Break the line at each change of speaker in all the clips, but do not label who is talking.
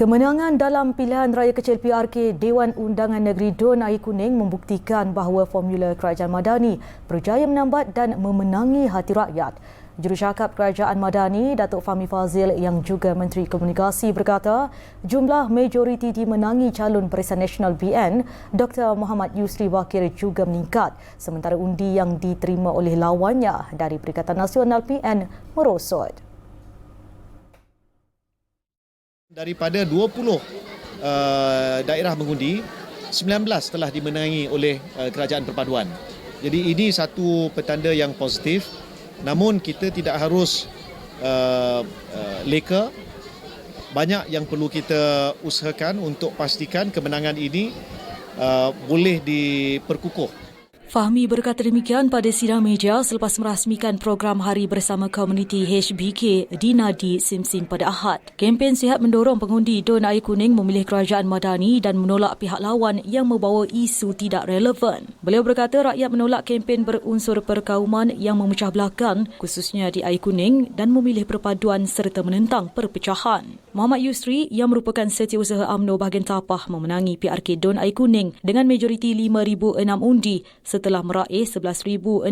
Kemenangan dalam pilihan raya kecil PRK Dewan Undangan Negeri Dun Air Kuning membuktikan bahawa formula Kerajaan Madani berjaya menambat dan memenangi hati rakyat. Jurucakap Kerajaan Madani, Datuk Fahmi Fazil yang juga Menteri Komunikasi berkata, jumlah majoriti dimenangi calon Barisan Nasional BN, Dr. Muhammad Yusri Wakir juga meningkat sementara undi yang diterima oleh lawannya dari Perikatan Nasional PN merosot.
Daripada 20 uh, daerah mengundi, 19 telah dimenangi oleh uh, kerajaan perpaduan. Jadi ini satu petanda yang positif. Namun kita tidak harus uh, uh, leka. Banyak yang perlu kita usahakan untuk pastikan kemenangan ini uh, boleh diperkukuh.
Fahmi berkata demikian pada sidang meja selepas merasmikan program Hari Bersama Komuniti HBK di Nadi Simsing pada Ahad. Kempen sihat mendorong pengundi Don Air Kuning memilih kerajaan Madani dan menolak pihak lawan yang membawa isu tidak relevan. Beliau berkata rakyat menolak kempen berunsur perkauman yang memecah belakang khususnya di Air Kuning dan memilih perpaduan serta menentang perpecahan. Muhammad Yusri yang merupakan setiausaha UMNO bahagian tapah memenangi PRK Don Air Kuning dengan majoriti 5,006 undi setelah meraih 11,065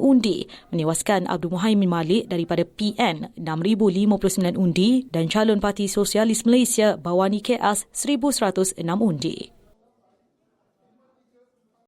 undi menewaskan Abdul Muhaimin Malik daripada PN 6,059 undi dan calon Parti Sosialis Malaysia Bawani KS 1,106 undi.